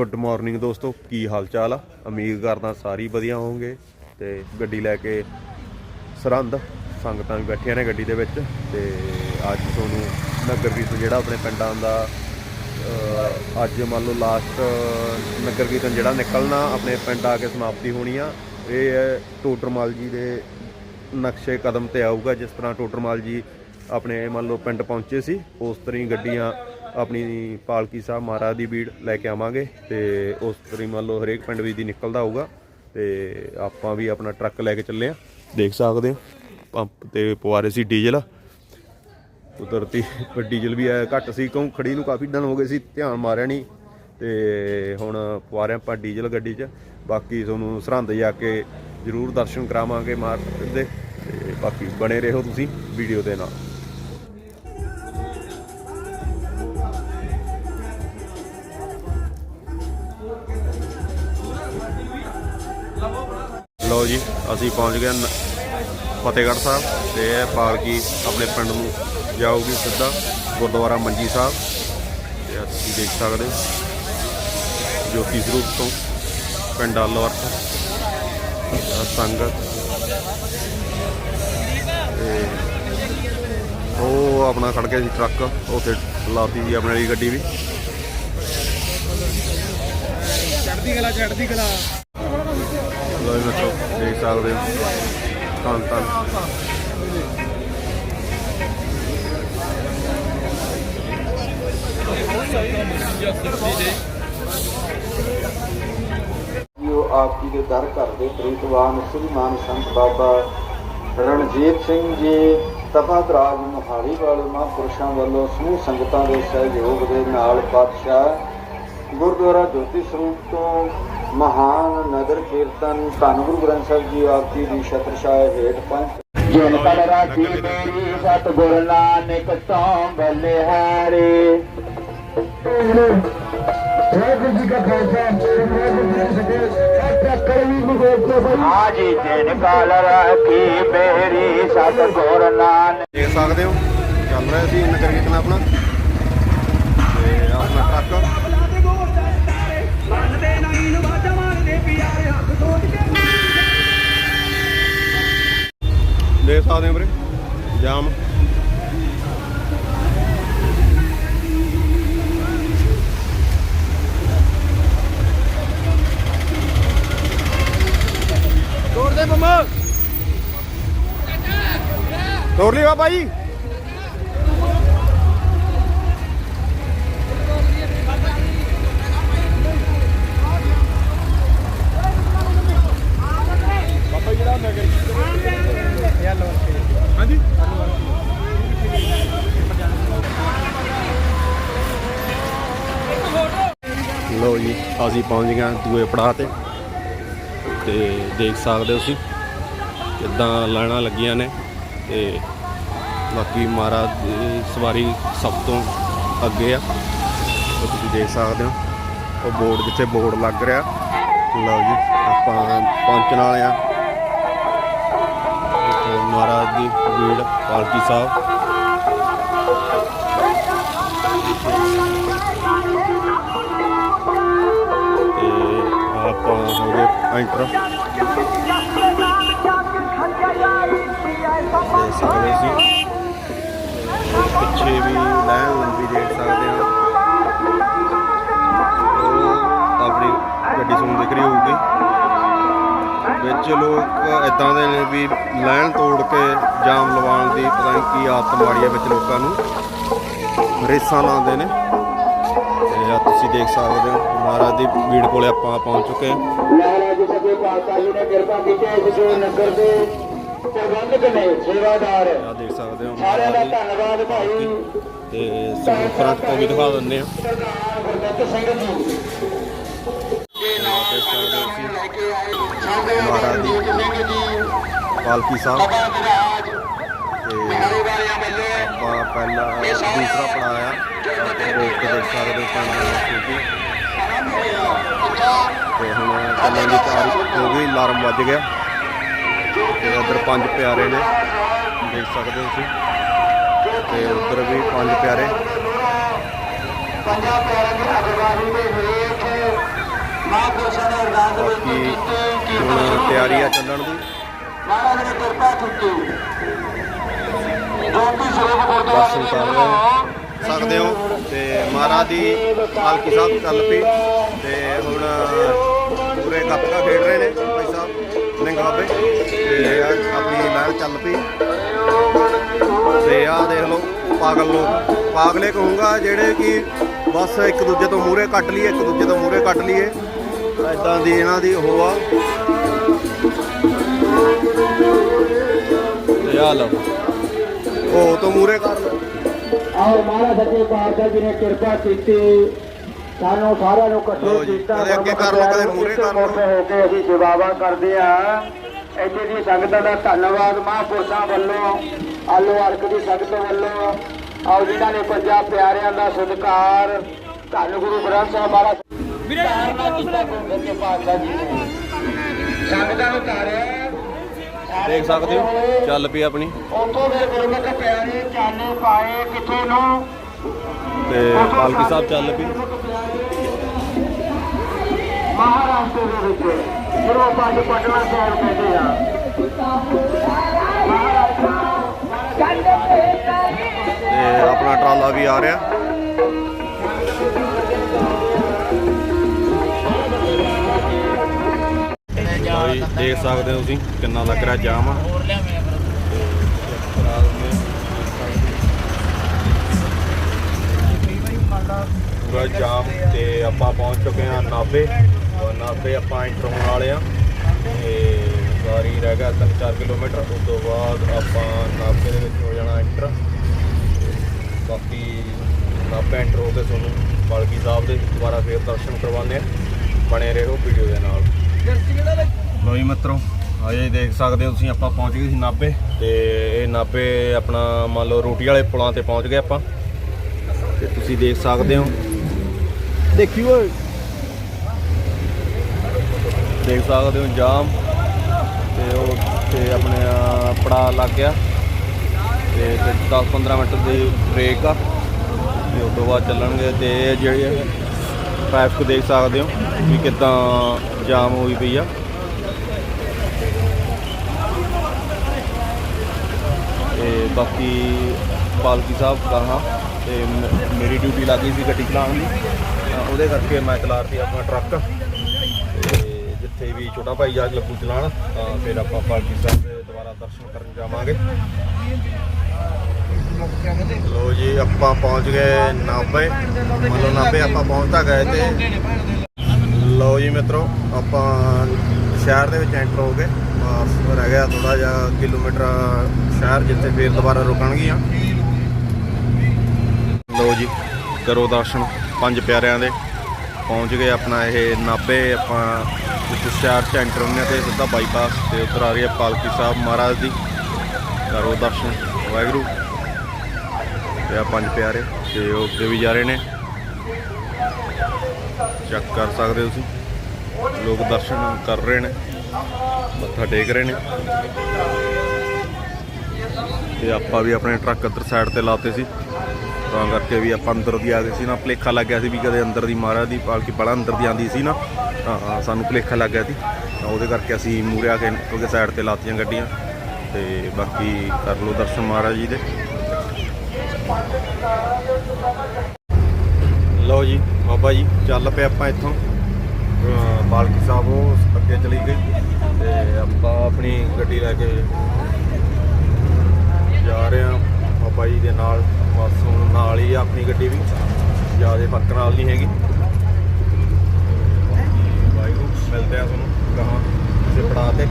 Good morning ਦੋਸਤੋ, ਕੀ ਹਾਲ ਚਾਲ ਆ? ਉਮੀਦ ਕਰਦਾ ਸਾਰੀ ਵਧੀਆ ਹੋਵੋਗੇ ਤੇ ਗੱਡੀ ਲੈ ਕੇ ਸਰਹੰਦ ਸੰਗਤਾਂ ਵੀ ਬੈਠੀਆਂ ਨੇ ਗੱਡੀ ਦੇ ਵਿੱਚ ਤੇ ਅੱਜ ਤੁਹਾਨੂੰ ਨਗਰ ਕੀਰਤਨ ਜਿਹੜਾ ਆਪਣੇ ਪਿੰਡਾਂ ਦਾ ਅੱਜ ਮੰਨ ਲਓ ਲਾਸਟ ਨਗਰ ਕੀਰਤਨ ਜਿਹੜਾ ਨਿਕਲਣਾ ਆਪਣੇ ਪਿੰਡ ਆ ਕੇ ਸਮਾਪਤੀ ਹੋਣੀ ਆ। ਇਹ ਹੈ ਟੋਟਰਮਲ ਜੀ ਦੇ ਨਕਸ਼ੇ ਕਦਮ ਤੇ ਆਊਗਾ, ਜਿਸ ਤਰ੍ਹਾਂ ਟੋਟਰਮਲ ਜੀ ਆਪਣੇ ਮੰਨ ਲਓ ਪਿੰਡ ਪਹੁੰਚੇ ਸੀ, ਉਸ ਤਰ੍ਹਾਂ ਹੀ ਗੱਡੀਆਂ ਆਪਣੀ ਪਾਲਕੀ ਸਾਹਿਬ ਮਹਾਰਾਜ ਦੀ ਬੀੜ ਲੈ ਕੇ ਆਵਾਂਗੇ ਤੇ ਉਸ ਤਰ੍ਹਾਂ ਮੰਨ ਲਓ ਹਰੇਕ ਪਿੰਡ ਵਿੱਚ ਦੀ ਨਿਕਲਦਾ ਹੋਊਗਾ ਤੇ ਆਪਾਂ ਵੀ ਆਪਣਾ ਟਰੱਕ ਲੈ ਕੇ ਚੱਲੇ ਆ। ਦੇਖ ਸਕਦੇ ਹੋ ਪੰਪ ਤੇ ਪਵਾ ਰਹੇ ਸੀ ਡੀਜ਼ਲ। ਕੁਦਰਤੀ ਡੀਜ਼ਲ ਵੀ ਆਇਆ, ਘੱਟ ਸੀ, ਕਿਉਂ ਖੜੀ ਨੂੰ ਕਾਫੀ ਦਿਨ ਹੋ ਗਏ ਸੀ, ਧਿਆਨ ਮਾਰਿਆ ਨਹੀਂ। ਤੇ ਹੁਣ ਪਵਾ ਰਹੇ ਆਪਾਂ ਡੀਜ਼ਲ ਗੱਡੀ 'ਚ, ਬਾਕੀ ਤੁਹਾਨੂੰ ਸਰਹੰਦ ਜਾ ਕੇ ਜ਼ਰੂਰ ਦਰਸ਼ਨ ਕਰਾਵਾਂਗੇ ਮਾਰਕੀਟ ਦੇ। ਤੇ ਬਾਕੀ ਬਣੇ ਰਹੋ ਤੁਸੀਂ ਵੀਡੀਓ ਦੇ ਨਾਲ। ਲਓ ਜੀ, ਅਸੀਂ ਪਹੁੰਚ ਗਏ ਫਤਿਹਗੜ੍ਹ ਸਾਹਿਬ ਤੇ ਇਹ ਪਾਲਕੀ ਆਪਣੇ ਪਿੰਡ ਨੂੰ ਜਾਊਗੀ ਸਿੱਧਾ ਗੁਰਦੁਆਰਾ ਮੰਜੀ ਸਾਹਿਬ। ਤੇ ਤੁਸੀਂ ਦੇਖ ਸਕਦੇ ਹੋ, ਜੋਤੀ ਸਰੂਪ ਤੋਂ ਪਿੰਡ ਆਲੋਵਰਤ ਸੰਗਤ। ਤੇ ਉਹ ਆਪਣਾ ਖੜ ਗਿਆ ਸੀ ਟਰੱਕ, ਉੱਥੇ ਲਾਤੀ ਜੀ ਆਪਣੇ ਵਾਲੀ ਗੱਡੀ ਵੀ। ਚੜਦੀ ਕਲਾ ਚੜਦੀ ਕਲਾ। ਲੋ ਮਿੱਤਰੋ ਦੇਖ ਸਕਦੇ ਹੋ। ਧੰਨ ਧੰਨ। ਜੋ ਆਪ ਜੀ ਦੇ ਦਰ ਘਰ ਪ੍ਰੀਤਵਾਨ ਸ੍ਰੀਮਾਨ ਸੰਤ ਬਾਬਾ ਰਣਜੀਤ ਸਿੰਘ ਜੀ ਤਪਾਦਰਾਜ ਮੁਹਾਲੀ ਵਾਲੇ ਮਹਾਂਪੁਰਸ਼ਾਂ ਵੱਲੋਂ ਸਮੂਹ ਸੰਗਤਾਂ ਦੇ ਸਹਿਯੋਗ ਦੇ ਨਾਲ ਪਾਤਸ਼ਾਹ ਗੁਰਦੁਆਰਾ ਜੋਤੀ ਸਰੂਪ ਤੋਂ ਮਹਾਨ ਨਗਰ ਕੀਰਤਨ ਧੰਨ ਗੁਰੂ ਗ੍ਰੰਥ ਸਾਹਿਬ ਜੀ ਆਪ ਜੀ ਦੀ ਛਤਰਛਾਇਆ ਹੇਠ ਪੰਜ ਜਿਨ ਕਲ ਰਾਖੀ ਮੇਰੀ ਸਤਿਗੁਰ ਨਾਨਕ ਤੋਂ ਬਲਿਹਾਰੇ ਵਾਹਿਗੁਰੂ ਜੀ ਕਾ ਖਾਲਸਾ ਵਾਹਿਗੁਰੂ ਜੀ ਕੀ ਫਤਿਹ। ਸਤਿ ਕਰਮੀ ਗੁਰੂ ਗੋਬਿੰਦ ਆਜੀ ਦਿਨ ਕਾਲ ਰਾਖੀ ਮੇਰੀ ਸਤਿਗੁਰ ਨਾਨਕ। ਦੇਖ ਸਕਦੇ ਹੋ ਚੱਲ ਰਿਹਾ ਸੀ ਨਗਰ ਕੀਰਤਨ ਆਪਣਾ। ਤੇ ਆਪਣਾ ਟਰੱਕ ਬੰਦੇ ਨਗੀ ਨੂੰ ਬਾਜਾ ਮਾਰਦੇ ਪਿਆਰੇ ਹੱਥ ਜੋੜ ਕੇ ਦੇਖ ਸਕਦੇ ਹੋ ਵੀਰੇ। ਜਾਮ। ਤੋੜ ਦੇ ਮੰਮਾ ਤੋੜ ਲਈ ਬਾਬਾ ਜੀ। ਬਾਬਾ ਜਿਹੜਾ ਨਗਰ ਹਾਂਜੀ। ਲੋ ਜੀ ਅਸੀਂ ਪਹੁੰਚ ਗਏ ਹਾਂ ਦੂਏ ਪੜਾਅ ਤੇ। ਤੇ ਦੇਖ ਸਕਦੇ ਹੋ ਤੁਸੀਂ ਕਿੱਦਾਂ ਲਾਈਨਾਂ ਲੱਗੀਆਂ ਨੇ। ਤੇ ਬਾਕੀ ਮਹਾਰਾਜ ਦੀ ਸਵਾਰੀ ਸਭ ਤੋਂ ਅੱਗੇ ਆ। ਉਹ ਤੁਸੀਂ ਦੇਖ ਸਕਦੇ ਹੋ ਉਹ ਬੋਰਡ ਜਿੱਥੇ ਬੋਰਡ ਲੱਗ ਰਿਹਾ। ਲਓ ਜੀ ਆਪਾਂ ਪਹੁੰਚਣ ਵਾਲੇ ਆ ਮਹਾਰਾਜ ਦੀ ਭੀੜ ਪਾਲਕੀ ਸਾਹਿਬ। ਤੇ ਆਪਾਂ ਹੋ ਗਏ ਐਂਟਰ। ਦੇ ਸਕਦੇ ਪਿੱਛੇ ਵੀ ਲਾਈਨ ਲੰਬੀ ਦੇਖ ਸਕਦੇ ਹਾਂ। ਆਪਣੀ ਗੱਡੀ ਸੁਣ ਦਿਖ ਰਹੀ ਹੋਊਗੀ। ਵਿੱਚ ਲੋਕ ਇਦਾਂ ਦੇ ਨੇ ਵੀ ਲਾਈਨ ਤੋੜ ਕੇ ਜਾਮ ਲਵਾਉਣ ਦੀ ਪਤਾ ਨਹੀਂ ਕੀ ਆਦਤ ਮਾੜੀ ਹੈ ਵਿੱਚ ਲੋਕਾਂ ਨੂੰ। ਰੇਸਾਂ ਲਾਉਂਦੇ ਨੇ। ਤੇ ਆ ਤੁਸੀਂ ਦੇਖ ਸਕਦੇ ਹੋ ਮਹਾਰਾਜ ਦੀ ਭੀੜ ਕੋਲੇ ਆਪਾਂ ਪਹੁੰਚ ਚੁੱਕੇ ਹਾਂ। ਮਹਾਰਾਜ ਸਭੇ ਪਾਤਸ਼ਾਹ ਜੀ ਨੇ ਕਿਰਪਾ ਕੀਤੀ ਇਸ ਜੋ ਨਗਰ ਦੇ ਪ੍ਰਬੰਧਕ ਨੇ ਸੇਵਾਦਾਰ। ਆ ਦੇਖ ਸਕਦੇ ਹੋ ਸਾਰਿਆਂ ਦੀ ਧੰਨਵਾਦ ਭਾਈ। ਤੇ ਸਾਨੂੰ ਫਰੰਟ ਤੋਂ ਵੀ ਦਿਖਾ ਦਿੰਦੇ ਆ ਸਰਦਾਰ ਗੁਰਦਿੱਤ ਸਿੰਘ ਜੀ। ਦੇਖ ਸਕਦੇ ਹੋ ਤੁਸੀਂ ਮਹਾਰਾਜ ਦੀ ਪਾਲਕੀ ਸਾਹਿਬ ਤੇ ਪਹਿਲਾ ਦੂਸਰਾ ਪੜਾਇਆ ਤੇ ਦੇਖ ਕੇ ਦੇਖ ਸਕਦੇ ਹੋ ਪੰਜ ਮਿੰਟ ਤੇ ਹੁਣ ਚੱਲਣ ਦੀ ਤਿਆਰੀ ਹੋ ਗਈ ਅਲਾਰਮ ਵੱਜ ਗਿਆ। ਤੇ ਉਧਰ ਪੰਜ ਪਿਆਰੇ ਨੇ ਦੇਖ ਸਕਦੇ ਹੋ ਤੁਸੀਂ। ਤੇ ਉਧਰ ਵੀ ਪੰਜ ਪਿਆਰੇ। ਪੰਜਾਂ ਪਿਆਰਿਆਂ ਦੀ ਅਗਵਾਈ ਦੇ ਹੇਠ ਮਹਾਂਪੁਰਸ਼ਾਂ ਨੇ ਅਰਦਾਸ ਬੇਨਤੀ ਬਾਕੀ ਹੁਣ ਤਿਆਰੀ ਆ ਚੱਲਣ ਦੀ। ਮਹਾਰਾਜ ਨੇ ਕਿਰਪਾ ਕੀਤੀ। ਜੋਤੀ ਸਰੂਪ ਗੁਰਦੁਆਰਾ ਕਰ ਸਕਦੇ ਹੋ। ਤੇ ਮਹਾਰਾਜ ਦੀ ਪਾਲਕੀ ਸਾਹਿਬ ਚੱਲ ਪਈ ਤੇ ਹੁਣ ਪੂਰੇ ਗੱਤਕਾ ਖੇਡ ਰਹੇ ਨੇ ਭਾਈ ਸਾਹਿਬ ਨਿੰਗ ਬਾਬੇ ਤੇ ਆਪਣੀ ਲਹਿਰ ਚੱਲ ਪਈ। ਤੇ ਆਹ ਦੇਖ ਲਓ ਪਾਗਲ ਲੋਕ। ਪਾਗਲੇ ਕਹੂੰਗਾ ਜਿਹੜੇ ਕਿ ਬਸ ਇੱਕ ਦੂਜੇ ਤੋਂ ਮੂਹਰੇ ਕੱਟ ਲਈਏ ਇੱਕ ਦੂਜੇ ਤੋਂ ਮੂਹਰੇ ਕੱਟ ਲਈਏ। ਐਦਾਂ ਦੀ ਇਹਨਾਂ ਦੀ ਉਹ ਆ। ਤੇ ਆ ਲਓ। ਉਹ ਤੋਂ ਮੂਹਰੇ ਕਰ ਲਓ। ਆਓ ਮਹਾਰਾਜ ਸੱਚੇ ਪਾਤਸ਼ਾਹ ਜੀ ਨੇ ਕਿਰਪਾ ਕੀਤੀ। ਸਾਨੂੰ ਸਾਰਿਆਂ ਨੂੰ ਇਕੱਠੇ ਕੀਤਾ। ਕਦੇ ਅੱਗੇ ਕਰ ਲਓ, ਕਦੇ ਮੂਹਰੇ ਕਰ ਲਓ। ਇਕੱਠੇ ਹੋ ਕੇ ਅਸੀਂ ਸੇਵਾਵਾਂ ਕਰਦੇ ਆ ਇੱਥੇ ਦੀ ਸੰਗਤਾਂ ਦਾ ਧੰਨਵਾਦ ਮਹਾਂਪੁਰਸ਼ਾਂ ਵੱਲੋਂ ਆਲੋ ਅਰਕ ਦੀ ਸੰਗਤ ਵੱਲੋਂ। ਆਓ ਜਿਨ੍ਹਾਂ ਨੇ ਪੰਜਾਂ ਪਿਆਰਿਆਂ ਦਾ ਸਤਿਕਾਰ। ਧੰਨ ਗੁਰੂ ਗ੍ਰੰਥ ਸਾਹਿਬ ਮਹਾਰਾਜ। ਦੇਖ ਸਕਦੇ ਹੋ ਚੱਲ ਪਈ ਆਪਣੀ। ਉਤੋਂ ਦੇ ਗੁਰਮੁਖ ਪਿਆਰੇ ਚਾਲੇ ਪਾਏ ਕਿੱਥੇ ਨੂੰ? ਤੇ ਪਾਲਕੀ ਸਾਹਿਬ ਚੱਲ ਪਈ। ਮਹਾਰਾਸ਼ਟਰ ਦੇ ਵਿੱਚ ਜਿਹਨੂੰ ਆਪਾਂ ਅੱਜ ਪਟਨਾ ਸਾਹਿਬ ਕਹਿੰਦੇ ਆ। ਤੇ ਆਪਣਾ ਟਰਾਲਾ ਵੀ ਆ ਰਿਹਾ। ਜੀ, ਦੇਖ ਸਕਦੇ ਹੋ ਤੁਸੀਂ ਕਿੰਨਾ ਲੱਗ ਰਿਹਾ ਜਾਮ। ਆ ਪੂਰਾ ਜਾਮ ਤੇ ਆਪਾਂ ਪਹੁੰਚ ਚੁੱਕੇ ਹਾਂ ਨਾਭੇ। ਔਰ ਨਾਭੇ ਆਪਾਂ ਐਂਟਰ ਹੋਣ ਵਾਲੇ ਆ। ਤੇ ਸਾਰੀ ਰਹਿ ਗਿਆ 3-4 ਕਿਲੋਮੀਟਰ। ਉਸ ਤੋਂ ਬਾਅਦ ਆਪਾਂ ਨਾਭੇ ਦੇ ਵਿੱਚ ਹੋ ਜਾਣਾ ਐਂਟਰ ਬਾਕੀ ਨਾਭੇ ਐਂਟਰ ਹੋ ਕੇ ਤੁਹਾਨੂੰ ਪਾਲਕੀ ਸਾਹਿਬ ਦੇ ਦੁਬਾਰਾ ਫੇਰ ਦਰਸ਼ਨ ਕਰਵਾਉਂਦੇ ਆ ਬਣੇ ਰਹੋ ਵੀਡੀਓ ਦੇ ਨਾਲ। ਲੋ ਜੀ ਮਿੱਤਰੋ ਅਜੇ ਦੇਖ ਸਕਦੇ ਹੋ ਤੁਸੀਂ, ਆਪਾਂ ਪਹੁੰਚ ਗਏ ਸੀ ਨਾਭੇ ਤੇ ਇਹ ਨਾਭੇ ਆਪਣਾ ਮੰਨ ਲਓ ਰੋਟੀ ਵਾਲੇ ਪੁਲਾਂ ਤੇ ਪਹੁੰਚ ਗਏ ਆਪਾਂ। ਤੇ ਤੁਸੀਂ ਦੇਖ ਸਕਦੇ ਹੋ। ਦੇਖਿਓ ਓਏ। ਦੇਖ ਸਕਦੇ ਹੋ ਜਾਮ। ਤੇ ਉਹ ਤੇ ਆਪਣੇ ਆਹ ਪੜਾ ਲੱਗ ਗਿਆ। ਤੇ 10-15 ਮਿੰਟ ਦੀ ਬ੍ਰੇਕ ਆ। ਤੇ ਉਸ ਤੋਂ ਬਾਅਦ ਚੱਲਣਗੇ ਤੇ ਇਹ ਜਿਹੜੇ ਟ੍ਰੈਫਿਕ ਦੇਖ ਸਕਦੇ ਹੋ ਵੀ ਕਿਦਾਂ ਜਾਮ ਹੋਈ ਪਈ ਆ ਤੇ ਬਾਕੀ ਪਾਲਕੀ ਸਾਹਿਬ ਕਹਾ ਤੇ ਮ- ਮੇਰੀ ਡਿਊਟੀ ਲੱਗ ਗਈ ਸੀ ਗੱਡੀ ਚਲਾਉਣ ਦੀ। ਤਾਂ ਉਹਦੇ ਕਰਕੇ ਮੈਂ ਚਲਾ ਰਹੀ ਆਪਣਾ ਟਰੱਕ। ਤੇ ਜਿੱਥੇ ਵੀ ਛੋਟਾ ਭਾਈ ਜਾ ਲੱਗੂ ਚਲਾਣ ਤਾਂ ਫਿਰ ਆਪਾਂ ਪਾਲਕੀ ਸਾਹਿਬ ਦੇ ਦੁਬਾਰਾ ਦਰਸ਼ਨ ਕਰਨ ਜਾਵਾਂਗੇ। ਲੋ ਜੀ, ਆਪਾਂ ਪਹੁੰਚ ਗਏ ਨਾਭੇ। ਮਤਲਬ ਨਾਭੇ ਆਪਾਂ ਪਹੁੰਚ ਗਏ ਤੇ। ਲੋ ਜੀ ਮਿੱਤਰੋ, ਆਪਾਂ ਸ਼ਹਿਰ ਦੇ ਵਿੱਚ ਐਂਟਰ ਹੋ ਗਏ। ਰਹਿ ਗਿਆ ਥੋੜਾ ਜਿਹਾ ਕਿਲੋਮੀਟਰ ਸ਼ਹਿਰ ਜਿੱਥੇ ਫੇਰ ਦੁਬਾਰਾ ਰੁਕਣਗੀਆਂ। ਲੋ ਜੀ, ਕਰੋ ਦਰਸ਼ਨ ਪੰਜ ਪਿਆਰਿਆਂ ਦੇ। ਪਹੁੰਚ ਗਏ ਆਪਣਾ ਇਹ ਨਾਭੇ, ਆਪਾਂ ਜਿੱਥੇ ਸ਼ਹਿਰ ਚ ਐਂਟਰ ਹੁੰਦੇ ਹਾਂ ਤੇ ਸਿੱਧਾ ਬਾਈਪਾਸ ਤੇ ਉੱਧਰ ਆ ਰਹੀ ਹੈ ਪਾਲਕੀ ਸਾਹਿਬ ਮਹਾਰਾਜ ਦੀ। ਕਰੋ ਦਰਸ਼ਨ, ਵਾਹਿਗੁਰੂ। ਤੇ ਆ ਪੰਜ ਪਿਆਰੇ, ਤੇ ਉਹ ਅੱਗੇ ਵੀ ਜਾ ਰਹੇ ਨੇ। ਚੈੱਕ ਕਰ ਸਕਦੇ ਤੁਸੀਂ। ਲੋਕ ਦਰਸ਼ਨ ਕਰ ਰਹੇ ਨੇ। ਮੱਥਾ ਟੇਕ ਰਹੇ ਨੇ। ਤੇ ਆਪਾਂ ਵੀ ਆਪਣੇ ਟਰੱਕ ਇੱਧਰ ਸਾਈਡ ਤੇ ਲਾਤੇ ਸੀ। ਤਾਂ ਕਰਕੇ ਵੀ ਆਪਾਂ ਅੰਦਰ ਦੀ ਆ ਗਏ ਸੀ ਨਾ, ਭਲੇਖਾ ਲੱਗ ਗਿਆ ਸੀ ਵੀ ਕਦੇ ਅੰਦਰ ਦੀ ਮਹਾਰਾਜ ਦੀ ਪਾਲਕੀ ਬੜਾ ਅੰਦਰ ਦੀ ਆਂਦੀ ਸੀ ਨਾ। ਤਾਂ ਸਾਨੂੰ ਭਲੇਖਾ ਲੱਗ ਗਿਆ ਸੀ। ਤਾਂ ਉਹਦੇ ਕਰਕੇ ਅਸੀਂ ਮੂਰੇ ਆ ਕੇ ਉਹਦੇ ਸਾਈਡ ਤੇ ਲਾਤੀਆਂ ਗੱਡੀਆਂ। ਤੇ ਬਾਕੀ ਕਰ ਲਓ ਦਰਸ਼ਨ ਮਹਾਰਾਜ ਜੀ ਦੇ। ਲਓ ਜੀ, ਬਾਬਾ ਜੀ, ਚੱਲ ਪਏ ਆਪਾਂ ਇੱਥੋਂ। ਅਹ ਬਾਲਕੀ ਸਾਹਿਬ ਉਹ ਅੱਗੇ ਚਲੀ ਗਈ। ਤੇ ਆਪਾਂ ਆਪਣੀ ਗੱਡੀ ਲੈ ਕੇ ਜਾ ਰਹੇ ਆ ਬਾਬਾ ਜੀ ਦੇ ਨਾਲ, ਬਸ ਹੁਣ ਨਾਲ ਹੀ ਆਪਣੀ ਗੱਡੀ ਵੀ। ਜ਼ਿਆਦਾ ਫ਼ਰਕ ਨਾਲ ਨਹੀਂ ਹੈਗੀ। ਬਾਈ ਨੂੰ ਮਿਲਦੇ ਆ ਤੁਹਾਨੂੰ ਕਹਾਂ ਕਿਸੇ ਪੜਾ ਤੇ।